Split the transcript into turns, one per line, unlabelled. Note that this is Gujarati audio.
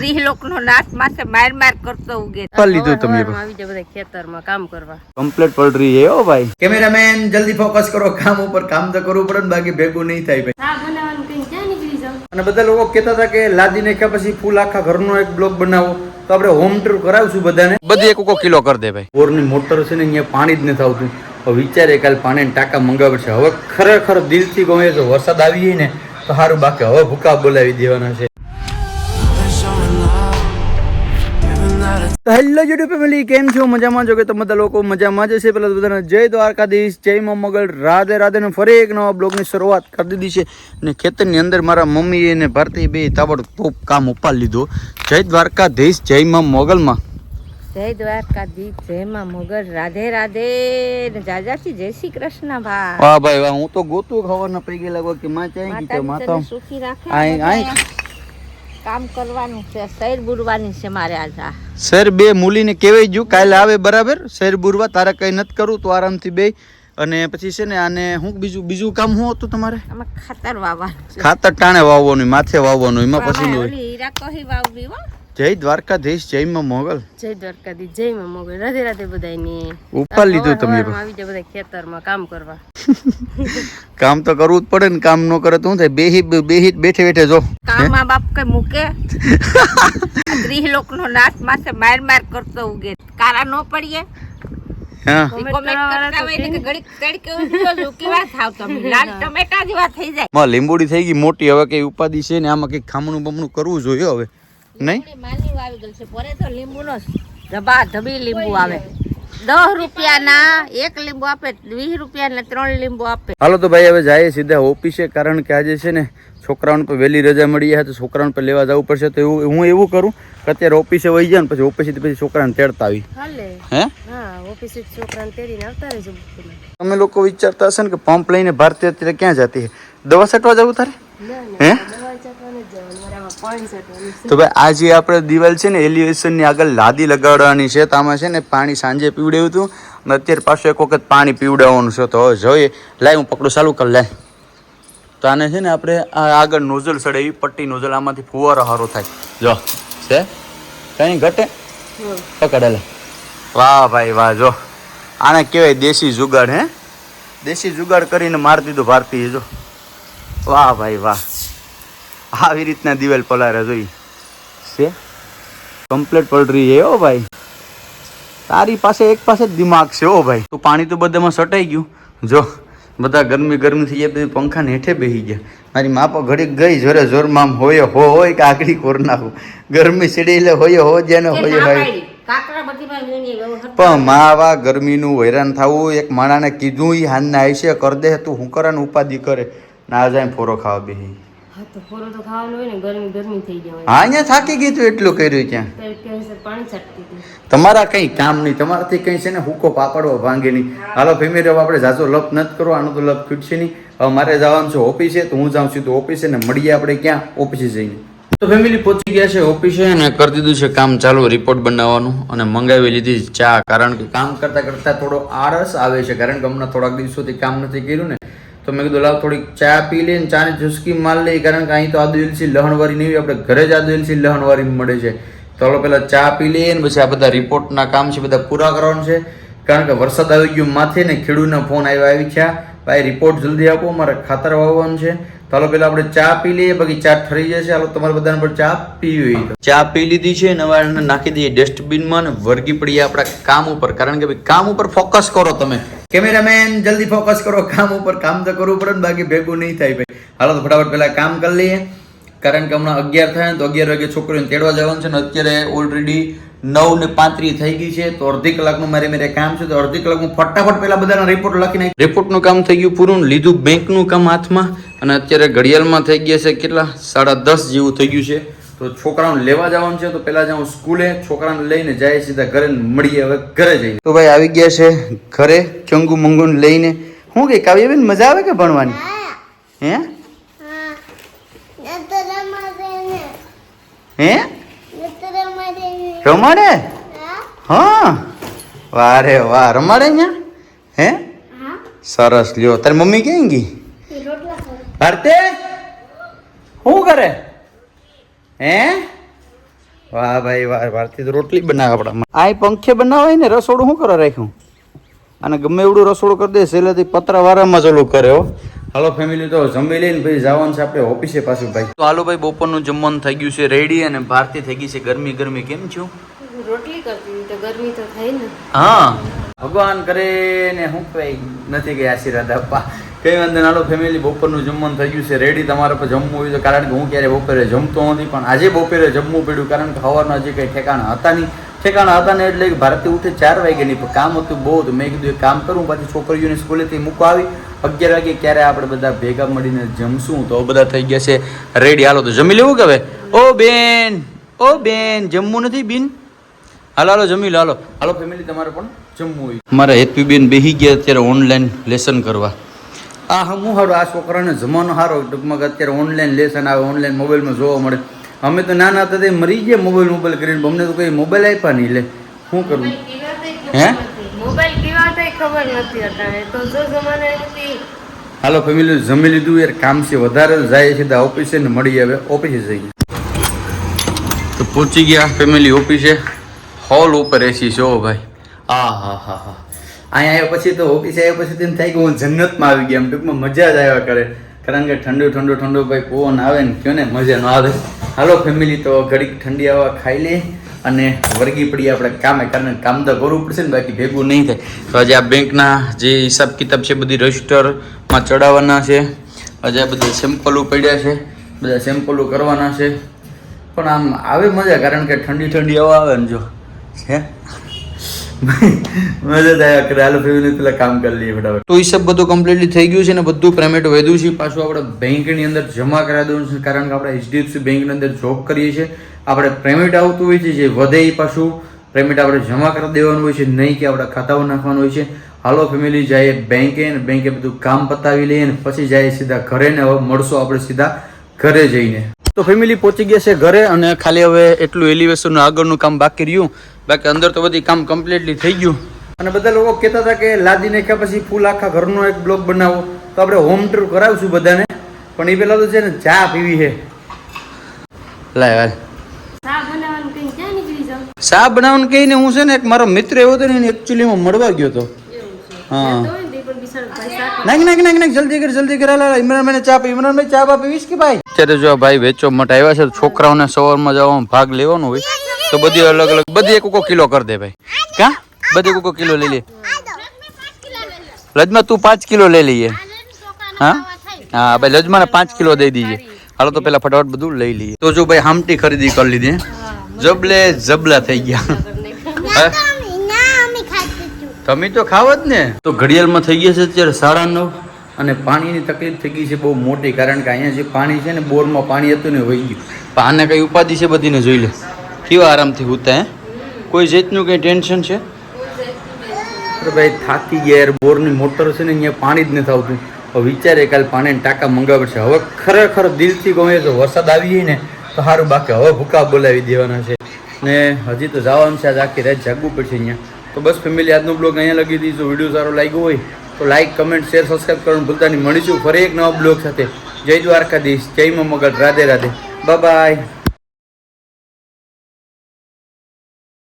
સ્ત્રી લોકનો નાશ માથે માર માર કરતો ઉગે.
પલ લીધું તમે
આવી જાય બધા ખેતરમાં કામ કરવા.
કમ્પ્લીટ પલરી છે હો ભાઈ. કેમેરામેન જલ્દી ફોકસ કરો. કામ ઉપર કામ તો કરવું પડે ને બાકી ભેગું નહીં થાય ભાઈ.
ચા બનાવવાનું કઈ ક્યાં નીકળી જાવ?
અને બધા લોકો કહેતા હતા કે લાદી નાખ્યા પછી ફૂલ આખા ઘરનો એક બ્લોક બનાવો. તો આપણે હોમ ટૂર કરાવશું બધાને. બધી એક કિલો કરી દે ભાઈ. બોરની મોટર છે ને અહીંયા પાણી જ નથી આવતું. વિચારે કાલ પાણી ટાંકા મંગાવે છે હવે ખરેખર દિલથી કહું એ વરસાદ આવી જાય ને તો સારું. બાકી હવે ભૂકા બોલાવી દેવાના છે. હેલો યુટ્યુબ ફેમિલી કેમ છો? મજામાં છો કે તમે બધા લોકો મજામાં જ છે તો બધાને જય દ્વારકાધીશ જય મા મગલ. રાધે રાધે ને ફરી એક નવા બ્લોગની શરૂઆત કરી દીધી છે. અને ખેતરની અંદર મારા મમ્મી અને ભારતી બે તાબડતોબ કામ ઉપાડી લીધો. જય દ્વારકાધીશ જય મા મોગલમાં.
જય દ્વારકાધીશ જય માં મોગલ. રાધે રાધે. જાજા શ્રી જય શ્રી કૃષ્ણ ભાઈ.
વાહ ભાઈ વાહ. હું તો ગોતું ખબર પડી ગયેલા કોઈ કે માં ચાઈ ગઈ માતા
સુખી રાખે
આઈ, આઈ.
કામ કરવાનું છે શહેર બુરવાની છે મારે આજ.
સર બે મૂલીને કહેવાય ગયું કાલે આવે બરાબર. શેર બુરવા તારે કઈ નથી કરવું તો આરામથી બે અને પછી છે ને આને હું બીજું બીજું કામ શું હતું તમારે?
આમાં ખાતર વાવવાનું
ખાતર ટાણે વાવવાનું માથે વાવવાનું એમાં પછી
હીરા કહી વાવવી હો.
જય દ્વારકાધીશ જય માં મોગલ.
જય દ્વારકાધીશ જય માં મોગલ. રાધે રાધે બધાયની.
ઉપર લીધું તમે
આવી જાય બધા ખેતરમાં કામ કરવા.
કામ તો કરવું જ પડે ને કામ ન કરે તો શું થાય? બેહી બેહી બેઠે બેઠે જો.
કામમાં બાપ કઈ મૂકે? ત્રીસ લોક નો નાશ માથે માર માર કરતો ઉગે. કારા નો પડીએ?
હા.
કોમેન્ટ કરતા હોય ને કે ઘડીક તડકે ઊભી રહો, કેવા થાવ તમે. લાલ ટમેટા જેવા થઈ જાય.
માં લીંબોડી થઈ ગઈ મોટી હવે કઈ ઉપાધિ છે ને આમાં કઈ ખામણું બમણું કરવું જોઈએ હવે? નહીં?
તો લીંબુનો ધબા ધબી લીંબુ આવે. દસ રૂપિયાના એક લીંબુ આપે વીસ રૂપિયાના ત્રણ લીંબુ આપે.
હાલો તો ભાઈ હવે જાય સીધા ઓફિસે કારણ કે આજે છે ને છોકરાઓને પર વહેલી રજા મળી જાય તો છોકરાઓને પર લેવા જવું પડશે. તો એવું હું એવું કરું કે અત્યારે ઓફિસે વહી જાય ને પછી ઓફિસે પછી છોકરાને તેડતા આવી
હાલે
હે?
ઓફિસે છોકરાને તેડીને આવતા રહેજો.
તમે લોકો વિચારતા હશે ને કે પંપ લઈને ભારતીય અત્યારે ક્યાં જતી દવા છાંટવા જવું તારે? હે? તો ભાઈ, આ જે આપણે દિવાલ છે ને એલિવેશનની આગળ લાદી લગાડવાની છે, તો છે ને પાણી સાંજે પીવડાવ્યું હતું. અને અત્યારે પાછું એક વખત પાણી પીવડાવવાનું છે, તો જોઈએ. લાય, હું પકડું, ચાલુ કર લે તો આને છે ને આપણે આ આગળ નોઝલ સડે એવી પટ્ટી નોઝલ, આમાંથી ફુવારો હારો થાય. જો, છે? કઈ ઘટે? પકડેલા વાહ, ભાઈ, વાહ, જો. આને કહેવાય દેશી જુગાડ, હે? દેશી જુગાડ કરીને મારી દીધું ભારતીય, જો. વાહ ભાઈ વાહ. આવી રીતના દિવેલ પલારે જોઈ. છે? કમ્પ્લેટ પલટરી છે હો ભાઈ. તારી પાસે એક પાસે જ દિમાગ છે હો ભાઈ. તો પાણી તો બધામાં સટાઈ ગયું. જો બધા ગરમી ગરમી થઈ જાય પછી પંખાને હેઠે બેસી ગયા. મારી મા ઘડી ઘડીક ગઈ જોરે જોરમાં આમ હોય હો હોય કે આગળ કોર નાખું. ગરમી સીડી એટલે હોય હો જેને હોય ભાઈ. પણ મા માવા ગરમીનું હેરાન થવું એક માણાને કીધું ઈ હાનને આઈશે કર દે તું હું કરે ને ઉપાધિ કરે. ના જાય ફોરો ખાવા બેહી.
હા તો ફોરો તો ખાવાનું હોય ને ગરમી ગરમી થઈ જવાય
હા અહીંયા થાકી ગઈ તું એટલું કર્યું ત્યાં. તમારા કંઈ કામ નહીં તમારાથી કંઈ છે ને હુકો પાપડવો ભાંગે નહીં. હાલો ફેમિલી હવે આપણે જાજો લપ નથી કરો આનો તો લપ ખૂટશે નહીં. હવે મારે જવાનું છે ઓફિસે તો હું જાઉં છું તો ઓફિસે ને મળીએ આપણે ક્યાં? ઓફિસે જઈને. તો ફેમિલી પહોંચી ગયા છે ઓફિસે અને કરી દીધું છે કામ ચાલુ રિપોર્ટ બનાવવાનું અને મંગાવી લીધી ચા. કારણ કે કામ કરતા કરતા થોડો આળસ આવે છે કારણ કે હમણાં થોડાક દિવસોથી કામ નથી કર્યું ને. તો મેં કીધું, લાવ થોડીક ચા પી લઈએ ચાની ચુસ્કી માર લઈએ, કારણ કે અહીં તો આદુ એલસી લહણવારી નહીં આપણે ઘરે જ આદુ એલસી લહણવારી મળે છે. તો હાલો પહેલાં ચા પી લઈએ ને પછી આ બધા રિપોર્ટના કામ છે બધા પૂરા કરવાનું છે. કારણ કે વરસાદ આવી ગયો માથે ને ખેડૂતના ફોન આવ્યા આવી છે ભાઈ રિપોર્ટ જલ્દી આપો મારે ખાતર વાવવાનું છે. તો હાલો પેલા આપણે ચા પી લઈએ, બાકી ચા ઠરી જશે. હાલો તમારે બધાને પણ ચા પીવી ચા પી લીધી છે નવા નાખી દઈએ ડસ્ટબિનમાં ને વર્ગી પડીએ આપણા કામ ઉપર. કારણ કે ભાઈ, કામ ઉપર ફોકસ કરો તમે. કેમેરામેન, જલ્દી ફોકસ કરો, કામ ઉપર કામ તો કરવું પડે ને, બાકી ભેગું નહીં થાય ભાઈ. હાલો તો ફટાફટ પેલા કામ કરી લઈએ. કારણ કે હમણાં અગિયાર થાય ને, તો અગિયાર વાગે છોકરીઓને તેડવા જવાનું છે ને, અત્યારે ઓલરેડી નવ ને પાંત્રીસ થઈ ગઈ છે. તો અડધી કલાકનું મારે મારે કામ છે, તો અડધી કલાકમાં ફટાફટ પેલા બધાના રિપોર્ટ લખી નાખી રિપોર્ટનું કામ થઈ ગયું પૂરું લીધું બેંકનું કામ હાથમાં. અને અત્યારે ઘડિયાળમાં થઈ ગયા છે કેટલા? સાડા દસ જેવું થઈ ગયું છે. તો છોકરાઓને લેવા જવાનું છે તો પેલા જાઉં સ્કૂલે છોકરાને લઈને જાય સીધા ઘરે મળીએ હવે ઘરે જઈએ. તો ભાઈ આવી ગયા છે ઘરે ચંગુ મંગુ લઈને. શું કે કાવ્યબેન મજા આવે કે ભણવાની? હે. હે? રમાડે હા? વારે વાહ રમાડે અહીંયા? હે? સરસ. લ્યો. તારી મમ્મી ક્યાં ગઈ ભારતે શું કરે હે? વાહ ભાઈ વાહ ભારતી તો રોટલી બનાવે આપણા આ પંખે બનાવાય ને રસોડું શું કરવા રાખ્યું? અને ગમે એવડું રસોડું કરી દે સહેલાથી પતરા વારામાં ચાલુ કરે હો. હાલો ફેમિલી તો જમી લઈને પછી જવાનું છે આપણે ઓફિસે પાછું ભાઈ. તો હાલો ભાઈ બપોરનું જમવાનું થઈ ગયું છે રેડી અને ભારતી થઈ ગઈ છે ગરમી ગરમી. કેમ છું?
રોટલી કરતી તો ગરમી તો થાય ને.
હા. ભગવાન કરે ને હું કઈ નથી ગયા આશીર્વાદ આપવા. કઈ વાંધો નાલો ફેમિલી બપોરનું જમવાનું થઈ ગયું છે રેડી તમારે પર જમવું હોય તો, કારણ કે હું ક્યારે બપોરે જમતો નથી, પણ આજે બપોરે જમવું પડ્યું, કારણ કે સવારના હજી કંઈ ઠેકાણા હતા નહીં. ઠેકાણા હતા ને એટલે ભારતી ઉઠે ચાર વાગે નહીં, પણ કામ હતું બહુ હતું. મેં કીધું એક કામ કરું, પાછી છોકરીઓને સ્કૂલેથી મૂકવા આવી. અગિયાર વાગે ક્યારે આપણે બધા ભેગા મળીને જમશું? તો બધા થઈ ગયા છે રેડી હાલો, તો જમી લેવું કે હવે? ઓ બેન ઓ બેન, જમવું નથી બેન? હાલો હાલો, જમી લો, હાલો. હાલો ફેમિલી તમારે પણ જમવું હોય. મારા બેન બેહી ગયા અત્યારે ઓનલાઈન લેસન કરવા. આ હું સારું આ છોકરાને જમાનો સારો ટૂંકમાં અત્યારે ઓનલાઈન લેસન આવે ઓનલાઈન મોબાઈલમાં જોવા મળે. અમે તો નાના હતા તે મરી ગયા મોબાઈલ મોબાઈલ કરીને અમને તો કોઈ મોબાઈલ આપ્યા નહીં લે. શું કરવું હે?
મોબાઈલ કેવા હતા એ ખબર નથી તો જો જમાને
હાલો ફેમિલી જમી લીધું યાર. કામ છે વધારે જાય છે તો ઓફિસે ને મળી આવે. ઓફિસે જઈએ. તો પહોંચી ગયા ફેમિલી ઓફિસે હોલ ઉપર એસી છો ભાઈ. આ હા હા હા. અહીંયા આવ્યા પછી તો ઓફિસે આવ્યા પછી તેમ થાય કે હું જન્નતમાં આવી ગયા. એમ ટૂંકમાં મજા જ આવ્યા કરે. કારણ કે ઠંડુ ઠંડુ ઠંડુ ભાઈ પવન આવે ને કયો ને મજા ન આવે. હાલો ફેમિલી તો ઘડીક ઠંડી હવા ખાઈ લે અને વર્ગી પડી આપણે કામે, કારણ કે કામ તો કરવું પડશે ને, બાકી ભેગું નહીં થાય. તો આજે આ બેંકના જે હિસાબ કિતાબ છે, બધી રજિસ્ટરમાં ચડાવવાના છે. આજે બધા સેમ્પલો પડ્યા છે. બધા સેમ્પલો કરવાના છે. પણ આમ આવે મજા, કારણ કે ઠંડી ઠંડી હવા આવે ને જો. છે મજા થાય આવ્યા હાલ ફેમિલી પેલા કામ કરી લઈએ ફટાફટ. તો હિસાબ બધું કમ્પ્લીટલી થઈ ગયું છે ને બધું પેમેન્ટ વધ્યું છે. પાછું આપણે બેંકની અંદર જમા કરાવી દેવું છે કારણ કે આપણે એચડીએફસી બેંકની અંદર જોબ કરીએ છીએ. આપણે પેમેન્ટ આવતું હોય છે જે વધે એ પાછું પેમેન્ટ આપણે જમા કરી દેવાનું હોય છે નહીં કે આપણા ખાતાઓ નાખવાનું હોય છે. હાલો ફેમિલી જાય બેંકે ને બેંકે બધું કામ પતાવી લઈએ ને પછી જાય સીધા ઘરે ને હવે મળશું આપણે સીધા ઘરે જઈને. તો ફેમિલી પહોંચી ગયા છે ઘરે અને ખાલી હવે એટલું એલિવેશનનું આગળનું કામ બાકી રહ્યું. બાકી અંદર તો બધી કામ કમ્પ્લીટલી થઈ ગયું. અને બધા લોકો કહેતા હતા કે લાદી નાખ્યા પછી ફૂલ આખા ઘરનો એક બ્લોક બનાવો. તો આપણે હોમ ટૂર કરાવશું બધાને. પણ એ પેલા તો છે ને ચા પીવી છે. લાય ચા બનાવવાનું કહીને હું છે ને એક મારો મિત્ર એવો હતો ને એને એકચ્યુઅલીમાં મળવા ગયો હતો. હા. નાખ નાખ નાખ નાખ જલ્દી કર જલ્દી કર. હાલ ઇમરાન ભાઈ ચા પી. ઇમરાન ભાઈ ચા પા પીવીશ કે ભાઈ? અત્યારે જો ભાઈ વેચો મટ આવ્યા છે તો છોકરાઓને સવારમાં જવામાં ભાગ લેવાનો હોય. તો બધી અલગ અલગ બધી એક કિલો કરી દે ભાઈ. કા? બધી કોકો કિલો લઈ લે. લજમાં તું પાંચ કિલો લઈ લઈએ. હા? હા ભાઈ લજમાને પાંચ કિલો દઈ દઈએ હાલો તો પેલા ફટાફટ બધું લઈ લઈએ. તો જો ભાઈ હામટી ખરીદી કરી લીધી જબલે જબલા થઈ ગયા. હે? તમે તો ખાવ જ ને. તો ઘડિયાળમાં થઈ ગયા છે અત્યારે સાડા નવ અને પાણીની તકલીફ થઈ ગઈ છે બહુ મોટી કારણ કે અહીંયા જે પાણી છે ને બોરમાં પાણી હતું ને વહી ગયું. પણ આને કઈ ઉપાધિ છે બધીને જોઈ લે. કેવા આરામથી હોતા હે? કોઈ જાતનું કઈ ટેન્શન છે? અરે ભાઈ, થાકી ગયા યાર, બોરની મોટર છે ને, અહીંયા પાણી જ નથી આવતું. હવે વિચારે કાલ પાણી ટાંકા મંગાવે પડશે. હવે ખરેખર દિલથી કહું તો વરસાદ આવી જાય ને, તો સારું, બાકી હવે ભૂકા બોલાવી દેવાના છે. ને હજી તો જવાનું છે, આજ આખી રાત જાગવું પડશે અહીંયા. તો બસ ફેમિલી, આજનો બ્લોગ અહીંયા લગી દીધું વીડિયો સારો લાગ્યો હોય, તો લાઈક કમેન્ટ શેર સબસ્ક્રાઈબ કરવાનું ભૂલતા નહીં. મળીશું ફરી એક નવા બ્લોગ સાથે. જય દ્વારકાધીશ, જય મા મગર રાધે રાધે. બાય